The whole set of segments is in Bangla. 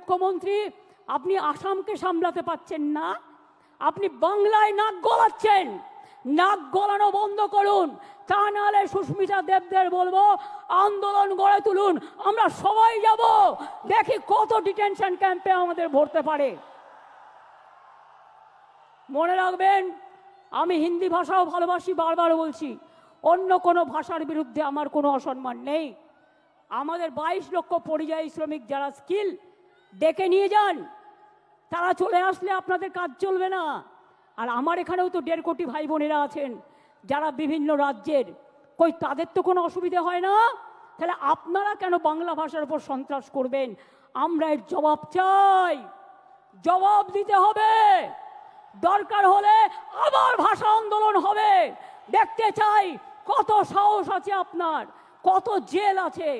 মুখ্যমন্ত্রী, আপনি আসামকে সামলাতে পাচ্ছেন না। আপনি বাংলায় নাক গলাচ্ছেন। নাক গলানো বন্ধ করুন। তা নাহলে সুস্মিতা দেবদের বলব, আন্দোলন গড়ে তুলুন। আমরা সবাই যাব। দেখি কত ডিটেনশন ক্যাম্পে আমাদের ভরতে পারে। মনে রাখবেন, আমি হিন্দি ভাষাও ভালোবাসি, বারবার বলছি, অন্য কোনো ভাষার বিরুদ্ধে আমার কোনো অসম্মান নেই। আমাদের বাইশ লক্ষ পরিযায়ী শ্রমিক যারা স্কিল ডেকে নিয়ে যান। তারা চলে আসলে আপনাদের কাজ চলবে না। আর আমার এখানেও তো দেড় কোটি ভাই বোনেরা আছেন, যারা বিভিন্ন রাজ্যের। কই, তাদের তো কোনো অসুবিধা হয় না? তাহলে আপনারা কেন বাংলা ভাষার উপর সন্ত্রাস করবেন? আমরা এর জবাব চাই। জবাব দিতে হবে। দরকার হলে আবার ভাষা আন্দোলন হবে। দেখতে চাই কত সাহস আছে আপনার, কত জেল আছে,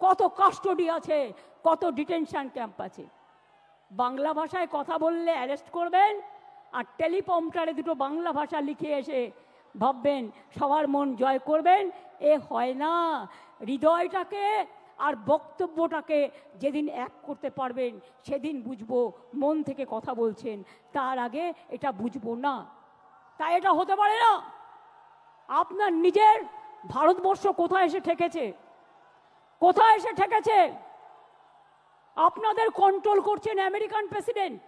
কত কাস্টডি আছে কত ডিটেনশন ক্যাম্প আছে। বাংলা ভাষায় কথা বললে অ্যারেস্ট করবেন আর টেলিপম্পটারে দুটো বাংলা ভাষা লিখে এসে ভাববেন সবার মন জয় করবেন, এ হয় না। হৃদয়টাকে আর বক্তব্যটাকে যেদিন এক করতে পারবেন, সেদিন বুঝব মন থেকে কথা বলছেন, তার আগে এটা বুঝব না। তাই এটা হতে পারে না। আপনার নিজের ভারতবর্ষ কোথায় এসে ঠেকেছে? কোথায় এসে ঠেকেছে? আপনাদের কন্ট্রোল করছেন আমেরিকান প্রেসিডেন্ট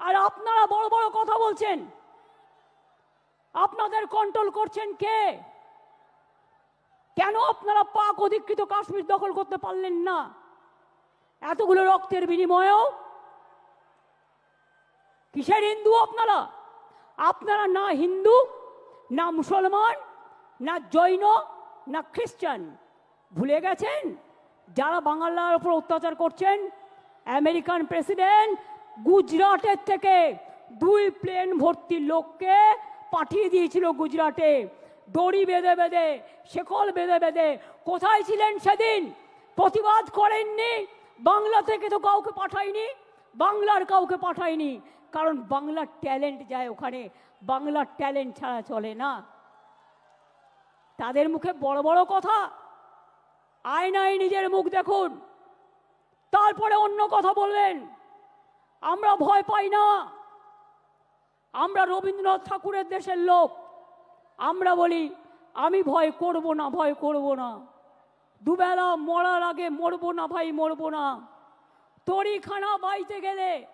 আর আপনারা বড় বড় কথা বলছেন। আপনাদের কন্ট্রোল করছেন কে? কেন আপনারা পাক অধিকৃত কাশ্মীর দখল করতে পারলেন না? এতগুলো রক্তের বিনিময়েও? কিসের হিন্দু আপনারা? আপনারা না হিন্দু, না মুসলমান, না জৈন, না খ্রিস্টান। ভুলে গেছেন? যারা বাংলার উপর অত্যাচার করছেন, আমেরিকান প্রেসিডেন্ট গুজরাটের থেকে দুই প্লেন ভর্তি লোককে পাঠিয়ে দিয়েছিল গুজরাটে। দড়ি বেঁধে বেঁধে, শেকল বেঁধে বেঁধে। কোথায় ছিলেন সেদিন? প্রতিবাদ করেননি, বাংলা থেকে তো কাউকে পাঠায়নি, বাংলার কাউকে পাঠায়নি। কারণ বাংলার ট্যালেন্ট যায় ওখানে, বাংলার ট্যালেন্ট ছাড়া চলে না। তাদের মুখে বড় বড় কথা আয়নায় নিজের মুখ দেখুন। তারপরে অন্য কথা বললেন, আমরা ভয় পাই না। আমরা রবীন্দ্রনাথ ঠাকুরের দেশের লোক। আমরা বলি, আমি ভয় করব না, ভয় করব না। দুবেলা মরার আগে মরবো না ভাই, মরবো না। তরিখানা বাইতে গেলে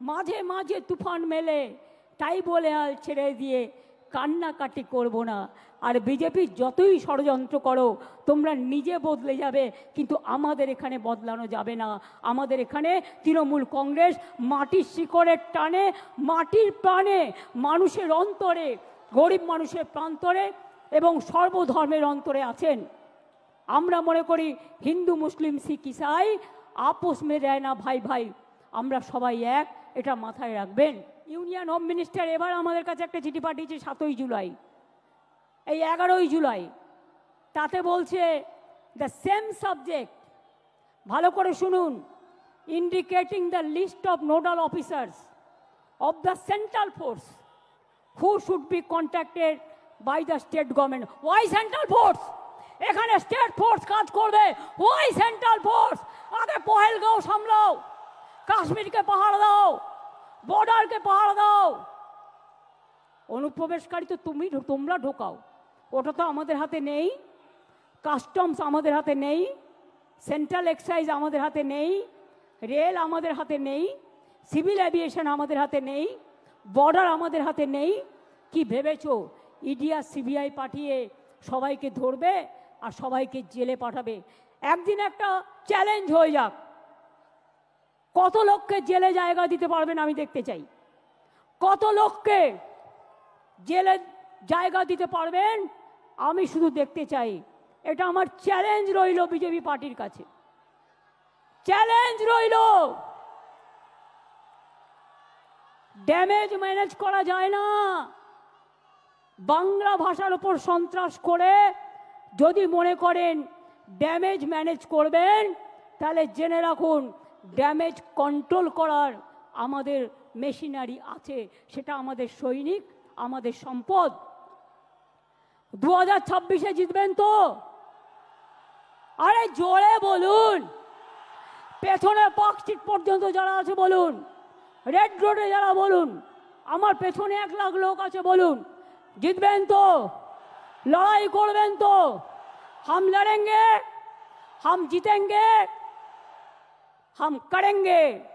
মাঝে মাঝে তুফান মেলে। তাই বলে আল ছেড়ে দিয়ে কান্নাকাটি করব না। আর বিজেপি যতই ষড়যন্ত্র করো, তোমরা নিজে বদলে যাবে, কিন্তু আমাদের এখানে বদলানো যাবে না। আমাদের এখানে তৃণমূল কংগ্রেস মাটির শিকড়ের টানে, মাটির প্রাণে, মানুষের অন্তরে, গরিব মানুষের প্রান্তরে এবং সর্বধর্মের অন্তরে আছেন। আমরা মনে করি হিন্দু, মুসলিম, শিখ, ইসাই, আপোষ মে দেয় না ভাই ভাই। আমরা সবাই এক, এটা মাথায় রাখবেন। ইউনিয়ন হোম মিনিস্টার এবার আমাদের কাছে একটা চিঠি পাঠিয়েছে সাতই জুলাই, এই এগারোই জুলাই। তাতে বলছে দ্য সেম সাবজেক্ট ভালো করে শুনুন indicating the list of nodal officers of the central force who should be contacted by the state government why central force এখানে স্টেট ফোর্স কাজ করবে। ওয়াই সেন্ট্রাল ফোর্স আগে পহেলগাঁও সামলাও, কাশ্মীরকে পাহাড় দাও। বর্ডারকে পাহাড় দাও। অনুপ্রবেশকারী তো তুমি তোমরা ঢোকাও। ওটা তো আমাদের হাতে নেই। কাস্টমস আমাদের হাতে নেই। সেন্ট্রাল এক্সাইজ আমাদের হাতে নেই। রেল আমাদের হাতে নেই। সিভিল অ্যাভিয়েশন আমাদের হাতে নেই। বর্ডার আমাদের হাতে নেই। কি ভেবেছো? ইডিয়া সিবিআই পাঠিয়ে সবাইকে ধরবে আর সবাইকে জেলে পাঠাবে। একদিন একটা চ্যালেঞ্জ হয়ে যাক। কত লোককে জেলে জায়গা দিতে পারবেন আমি দেখতে চাই। কত লোককে জেলে জায়গা দিতে পারবেন আমি শুধু দেখতে চাই। এটা আমার চ্যালেঞ্জ রইল বিজেপি পার্টির কাছে। চ্যালেঞ্জ রইল। ড্যামেজ ম্যানেজ করা যায় না। বাংলা ভাষার উপর সন্ত্রাস করে যদি মনে করেন ড্যামেজ ম্যানেজ করবেন, তাহলে জেনে রাখুন ড্যামেজ কন্ট্রোল করার আমাদের মেশিনারি আছে। সেটা আমাদের সৈনিক, আমাদের সম্পদ। দু হাজার ছাব্বিশে জিতবেন তো? আরে জোরে বলুন! পেছনে পার্ক স্ট্রিট পর্যন্ত যারা আছে বলুন। রেড রোডে যারা বলুন। আমার পেছনে এক লাখ লোক আছে বলুন। জিতবেন তো? লড়াই করবেন তো? হাম লড়েঙ্গে হাম জিতেঙ্গে? हम करेंगे।